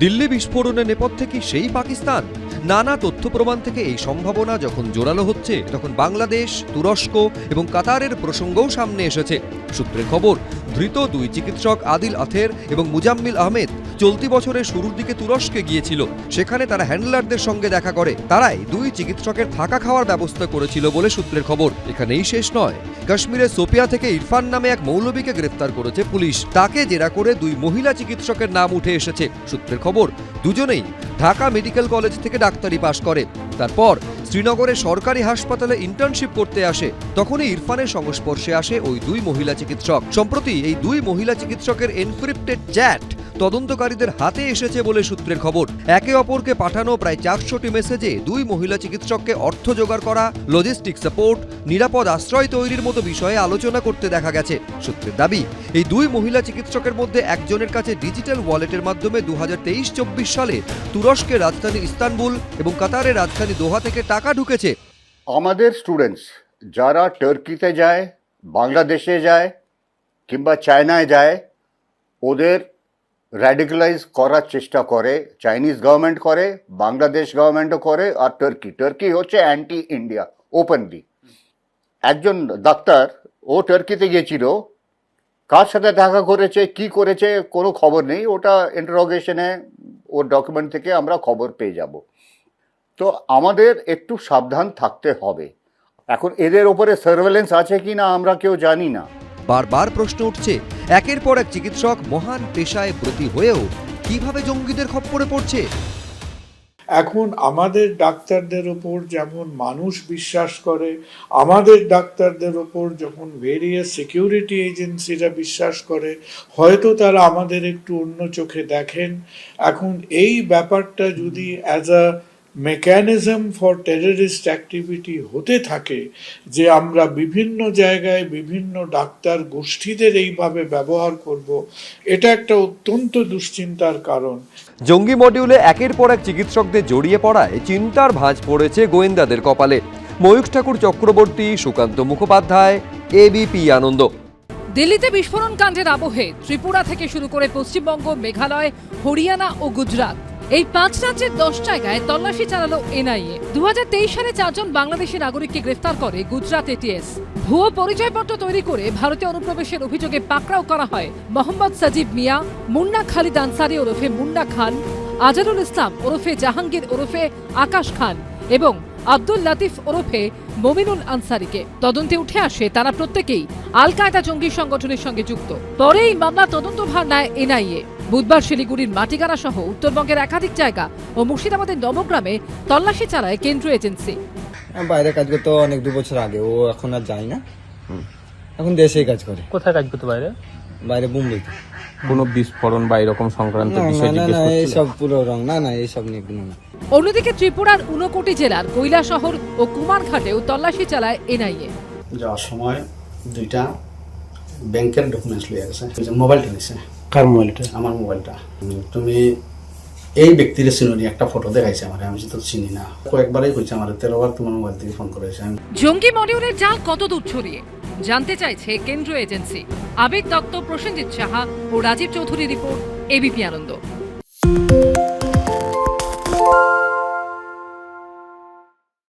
দিল্লি বিস্ফোরণের নেপথ্যে কি সেই পাকিস্তান? নানা তথ্য প্রমাণ থেকে এই সম্ভাবনা যখন জোরালো হচ্ছে, তখন বাংলাদেশ, তুরস্ক এবং কাতারের প্রসঙ্গও সামনে এসেছে। সূত্রে খবর ধৃত দুই চিকিৎসক আদিল আথের এবং মুজাম্মিল আহমেদ চলতি বছরের শুরুর দিকে তুরস্কে গিয়েছিল। সেখানে তারা হ্যান্ডলারদের সঙ্গে দেখা করে। তারাই দুই চিকিৎসকের থাকা খাওয়ার ব্যবস্থা করেছিল বলে সূত্রের খবর। এখানেই শেষ নয়। কাশ্মীরের সোপিয়া থেকে ইরফান নামে এক মৌলবীকে গ্রেফতার করেছে পুলিশ। তাকে জেরা করে দুই মহিলা চিকিৎসকের নাম উঠে এসেছে। সূত্রের খবর, দুজনেই ঢাকা মেডিকেল কলেজ থেকে ডাক্তারি পাশ করে। তারপর শ্রীনগরের সরকারি হাসপাতালে ইন্টার্নশিপ করতে আসে। তখনই ইরফানের সংস্পর্শে আসে ওই দুই মহিলা চিকিৎসক। সম্প্রতি এই দুই মহিলা চিকিৎসকের এনক্রিপ্টেড চ্যাট তদন্তকারীদের হাতে এসেছে বলে সূত্রের খবর। একে অপরকে পাঠানো প্রায় চারশোটি মেসেজে দুই মহিলা চিকিৎসককে অর্থ জোগাড় করা লজিস্টিক সাপোর্ট নিরাপদ আশ্রয় তৈরির মতো বিষয়ে আলোচনা করতে দেখা গেছে, সূত্রের দাবি। এই দুই মহিলা চিকিৎসকের মধ্যে একজনের কাছে ডিজিটাল ওয়ালেটের মাধ্যমে দু হাজার সালে তুরস্কের রাজধানী ইস্তানবুল এবং কাতারের রাজধানী দোহা থেকে টাকা ঢুকেছে। আমাদের স্টুডেন্টস যারা টার্কিতে যায়, বাংলাদেশে যায় কিংবা চায়নায় যায়, ওদের র্যাডিক্যালাইজ করার চেষ্টা করে চাইনিজ গভর্নমেন্ট করে বাংলাদেশ গভর্নমেন্টও করে, আর টার্কি টার্কি হচ্ছে অ্যান্টি ইন্ডিয়া ওপেনলি একজন ডাক্তার ও টার্কিতে গিয়েছিল, কার সাথে দেখা করেছে, কি করেছে, কোনো খবর নেই, ওটা ইন্টারোগেশনে ওর ডকুমেন্ট থেকে আমরা খবর পেয়ে যাব। তো আমাদের একটু সাবধান থাকতে হবে। এখন এদের ওপরে সার্ভেলেন্স আছে কি না আমরা কেউ জানি না। বারবার প্রশ্ন উঠছে, একের পর এক চিকিৎসক মহান পেশায় ব্রতী হয়েও কীভাবে জঙ্গিদের খপ্পরে পড়ছে? এখন আমাদের ডাক্তারদের ওপর যেমন মানুষ বিশ্বাস করে, আমাদের ডাক্তারদের ওপর যখন ভেরিয়াস সিকিউরিটি এজেন্সিরা বিশ্বাস করে, হয়তো তারা আমাদের একটু অন্য চোখে দেখেন। এখন এই ব্যাপারটা যদি as a mechanism for terrorist activity হতে থাকে যে আমরা বিভিন্ন জায়গায় বিভিন্ন ডাক্তার গোষ্ঠীদের এইভাবে ব্যবহার করব এটা একটা অত্যন্ত দুশ্চিন্তার কারণ। জঙ্গি মডিউলে একের পর এক চিকিৎসকদের জড়িয়ে পড়ায় চিন্তার ভাঁজ পড়েছে গোয়েন্দাদের কপালে। ময়ূখ ঠাকুর চক্রবর্তী সুকান্ত মুখোপাধ্যায় এবিপি আনন্দ। দিল্লিতে বিস্ফোরণ কাণ্ডের আবহে ত্রিপুরা থেকে শুরু করে পশ্চিমবঙ্গ মেঘালয় হরিয়ানা ও গুজরাট। এই পাঁচ রাজ্যের দশ জায়গায় তল্লাশি চালালো এনআইএ। দুহাজার তেইশ সালে চারজন বাংলাদেশি নাগরিককে গ্রেফতার করে গুজরাট এটিএস। ভুয়ো পরিচয়পত্র তৈরি করে ভারতীয় অনুপ্রবেশের অভিযোগে পাকড়াও করা হয় মোহাম্মদ সাজিব মিয়া, মুন্না খালিদ আনসারি ওরফে মুন্না খান আজারুল ইসলাম ওরফে জাহাঙ্গীর ওরফে আকাশ খান এবং আব্দুল লাতিফ ওরফে মমিনুল আনসারিকে। তদন্তে উঠে আসে তারা প্রত্যেকেই আল কায়দা জঙ্গি সংগঠনের সঙ্গে যুক্ত। পরে এই মামলা তদন্তভার নেয় এনআইএ। বুধবার শিলিগুড়ির মাটিগাড়া সহ উত্তরবঙ্গের একাধিক জায়গা ও মুর্শিদাবাদের নবগ্রামে তল্লাশি চালায় কেন্দ্রীয় এজেন্সি। বাইরে কাজ করতো অনেক দু বছর আগে ও এখন আর যায় না। এখন দেশেই কাজ করে। কোথায় কাজ করতে বাইরে? বাইরে মুম্বাইতে। কোনো বিস্ফোরণ বা এরকম সংক্রান্ত বিষয় জিজ্ঞেস না করছিল? এইসব পুরো রং না না এইসব নিয়ে কোনো না। অন্যদিকে ত্রিপুরার ঊনকোটি জেলার কৈলাসহর ও কুমারঘাটেও তল্লাশি চালায় এনআইএ। যাওয়ার সময় দুইটা ব্যাংকের ডকুমেন্টস লিয়ে গেছে নিছে। কার মোবাইলটা? আমার মোবাইলটা। তুমি এই ব্যক্তির চিনি একটা ফটো দেখাইছে আমার আমি তো চিনি না। কয়েকবারই কইছে আমার তেরোবার তোমার মোবাইল থেকে ফোন করেছে। আমি জঙ্গি মডিউলের জাল কত দূর ছড়িয়ে? জানতে চাইছে কেন্দ্রীয় এজেন্সি। আবির দত্ত প্রসেনজিৎ সাহা ও রাজীব চৌধুরী রিপোর্ট এবিপি আনন্দ।